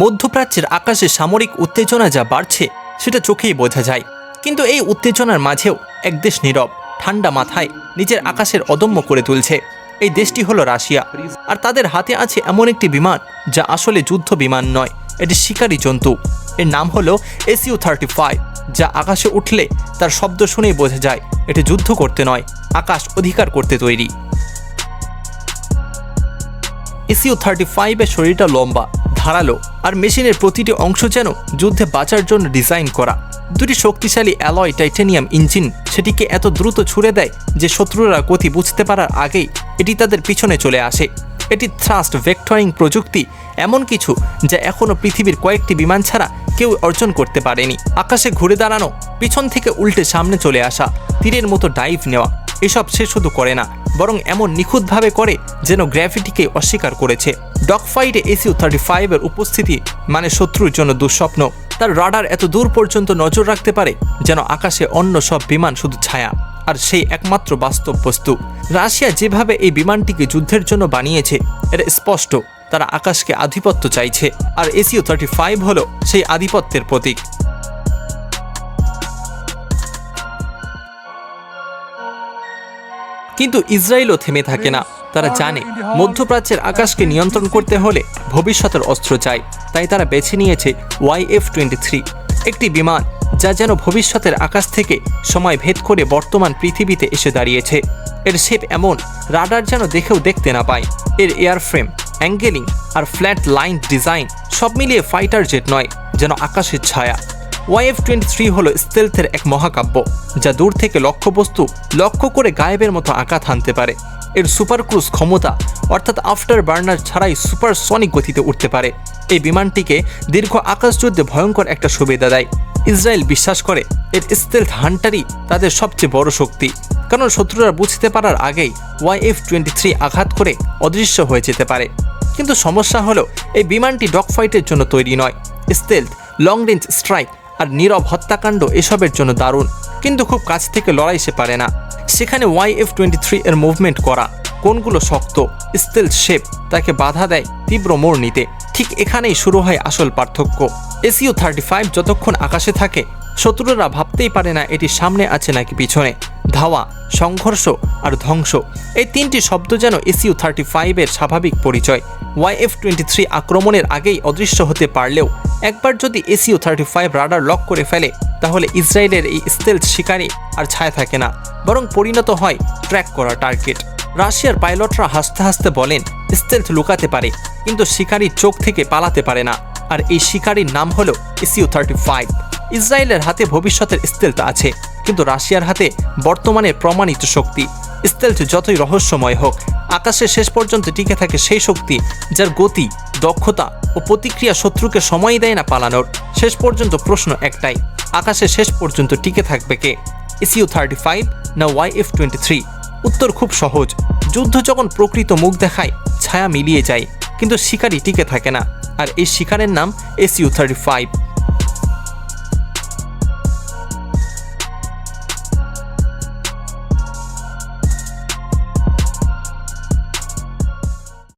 মধ্যপ্রাচ্যের আকাশে সামরিক উত্তেজনা যা বাড়ছে, সেটা চোখেই বোঝা যায়। কিন্তু এই উত্তেজনার মাঝেও এক দেশ নীরব, ঠান্ডা মাথায় নিজের আকাশের অদম্য করে তুলছে। এই দেশটি হলো রাশিয়া, আর তাদের হাতে আছে এমন একটি বিমান যা আসলে যুদ্ধ বিমান নয়, এটি শিকারী জন্তু। এর নাম হলো এসইউ থার্টি ফাইভ, যা আকাশে উঠলে তার শব্দ শুনেই বোঝা যায়, এটি যুদ্ধ করতে নয়, আকাশ অধিকার করতে তৈরি। এসিও থার্টি ফাইভের শরীরটা লম্বা ধারালো আর মেশিনের প্রতিটি অংশ যেন যুদ্ধে বাঁচার জন্য ডিজাইন করা। দুটি শক্তিশালী অ্যালয় টাইটেনিয়াম ইঞ্জিন সেটিকে এত দ্রুত ছুড়ে দেয় যে শত্রুরা গতি বুঝতে পারার আগেই এটি তাদের পিছনে চলে আসে। এটি থ্রাস্ট ভেক্টরিং প্রযুক্তি এমন কিছু যা এখনও পৃথিবীর কয়েকটি বিমান ছাড়া কেউ অর্জন করতে পারেনি। আকাশে ঘুরে দাঁড়ানো, পিছন থেকে উল্টে সামনে চলে আসা, তীরের মতো ডাইভ নেওয়া। এসব সে শুধু করে না, বরং এমন নিখুঁতভাবে করে যেন গ্র্যাভিটিকে অস্বীকার করেছে। ডগ ফাইটে এসিউ থার্টি ফাইভের উপস্থিতি মানে শত্রুর জন্য দুঃস্বপ্ন। তার রাডার এত দূর পর্যন্ত নজর রাখতে পারে যেন আকাশে অন্য সব বিমান শুধু ছায়া। আর সেই একমাত্র বাস্তব বস্তু। রাশিয়া যেভাবে এই বিমানটিকে যুদ্ধের জন্য বানিয়েছে, এটা স্পষ্ট। তারা আকাশকে আধিপত্য চাইছে। আর এসিও থার্টি ফাইভ হলো সেই আধিপত্যের প্রতীক। কিন্তু ইসরায়েলও থেমে থাকে না। তারা জানে, মধ্যপ্রাচ্যের আকাশকে নিয়ন্ত্রণ করতে হলে ভবিষ্যতের অস্ত্র চাই। তাই তারা বেছে নিয়েছে ওয়াই এফ টোয়েন্টি থ্রি, একটি বিমান যা যেন ভবিষ্যতের আকাশ থেকে সময় ভেদ করে বর্তমান পৃথিবীতে এসে দাঁড়িয়েছে। এর শেপ এমন, রাডার যেন দেখেও দেখতে না পায়। এর এয়ারফ্রেম, অ্যাঙ্গেলিং আর ফ্ল্যাট লাইন ডিজাইন সব মিলিয়ে ফাইটার জেট নয়, যেন আকাশের ছায়া। ওয়াইএফ টোয়েন্টি থ্রি হল স্টেলথের এক মহাকাব্য, যা দূর থেকে লক্ষ্যবস্তু লক্ষ্য করে গায়েবের মতো আঘাত হানতে পারে। এর সুপার ক্রুজ ক্ষমতা, অর্থাৎ আফটার বার্নার ছাড়াই সুপার সনিক গতিতে উঠতে পারে। এই বিমানটিকে দীর্ঘ আকাশযুদ্ধে ভয়ঙ্কর একটা সুবিধা দেয়। ইসরায়েল বিশ্বাস করে, এর স্টেলথ হান্টারই তাদের সবচেয়ে বড় শক্তি। কারণ শত্রুরা বুঝতে পারার আগেই ওয়াইএফ টোয়েন্টি থ্রি আঘাত করে অদৃশ্য হয়ে যেতে পারে। কিন্তু সমস্যা হলো, এই বিমানটি ডগ ফাইটের জন্য তৈরি নয়। স্টেলথ লং রেঞ্জ স্ট্রাইক আর নীরব হত্যাকাণ্ড এসবের জন্য দারুণ। কিন্তু খুব কাছ থেকে লড়াই সে পারে না। সেখানে ওয়াই এফ টোয়েন্টি থ্রি এর মুভমেন্ট করা, কোনগুলো শক্ত স্টিল শেপ তাকে বাধা দেয় তীব্র মোড় নিতে। ঠিক এখানেই শুরু হয় আসল পার্থক্য। এসিও থার্টি ফাইভ যতক্ষণ আকাশে থাকে, শত্রুরা ভাবতেই পারে না এটি সামনে আছে নাকি পিছনে। ধাওয়া, সংঘর্ষ আর ধ্বংস, এই তিনটি শব্দ যেন এসিউ থার্টি ফাইভের স্বাভাবিক পরিচয়। ওয়াইএফ টোয়েন্টি থ্রি আক্রমণের আগেই অদৃশ্য হতে পারলেও, একবার যদি SU thirty five radar lock করে ফেলে, তাহলে ইসরায়েলের এই স্টেলথ শিকারে আর ছায়া থাকে না, বরং পরিণত হয় ট্র্যাক করা টার্গেট। রাশিয়ার পাইলটরা হাসতে হাসতে বলেন, স্টেলথ লুকাতে পারে, কিন্তু শিকারীর চোখ থেকে পালাতে পারে না, আর এই শিকারীর নাম হলো এসিও থার্টি ফাইভ। ইসরায়েলের হাতে ভবিষ্যতের স্টেলথ আছে, কিন্তু রাশিয়ার হাতে বর্তমানে প্রমাণিত শক্তি। স্টেলথ যতই রহস্যময় হোক আকাশে শেষ পর্যন্ত টিকে থাকে সেই শক্তি যার গতি, দক্ষতা ও প্রতিক্রিয়া শত্রুকে সময় দেয় না পালানোর। শেষ পর্যন্ত প্রশ্ন একটাই আকাশে শেষ পর্যন্ত টিকে থাকবে কে? এসিউ থার্টি ফাইভ না ওয়াই এফ টোয়েন্টি থ্রি? উত্তর খুব সহজ, যুদ্ধ যখন প্রকৃত মুখ দেখায়, ছায়া মিলিয়ে যায়, কিন্তু শিকারই টিকে থাকে না। আর এই শিকারের নাম এসইউ থার্টি ফাইভ।